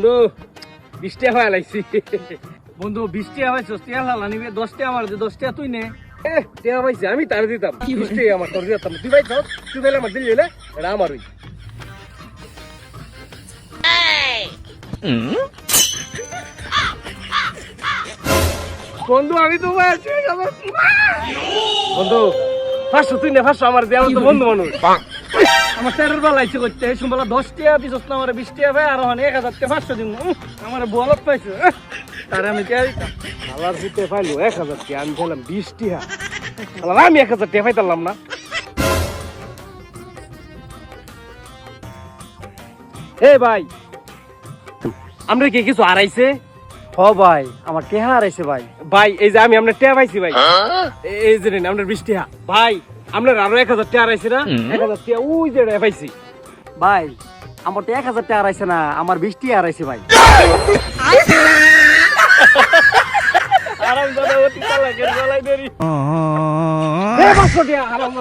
বন্ধু বৃষ্টি হয়ে লাইছি। বন্ধু বৃষ্টি হয়েছে টিয়া লালা নিবে দশটা আমার দে দশটা তুই নে। এ টিয়া পাইছি আমি তার দিতাম। বৃষ্টি আমার তোর দিতাম। তুই পাইছ? তুই পেলে আমার দিলি হলে এটা আমার বন্ধু আমি তো বন্ধু পাঁচশো তুই নে পাঁচশো আমার আমার তো বন্ধু মানুষ। আমার স্যারের বেলা ইচ্ছে করতে এই সময় দশ দিছস না আমার বিশ টাকা ভাই আর এক হাজার টাকা পাঁচশো দিন আমার বলত পাইছো। তারে আমি টাকা দিতাম। আলার ভিতরে পাইলো এক হাজার টাকা আমি খেলাম বিশ আলার আমি এক হাজার টাকা পাইতাম না। এ ভাই আমরা কি কিছু হারাইছে? হ ভাই আমার টেহা হারাইছে ভাই? ভাই এই যে আমি আপনার টেয়া পাইছি ভাই। এই যে নেন আপনার বিশ ভাই আপনার আরও এক হাজার টাকা হারাইছে না? এক হাজার টাকা ওই যে পাইছি। ভাই আমার তো এক হাজার হারাইছে না আমার বিশ টাকা হারাইছে ভাই। আরাম দাদা অতি চালাকের গলায় দেরি টাকা আরাম।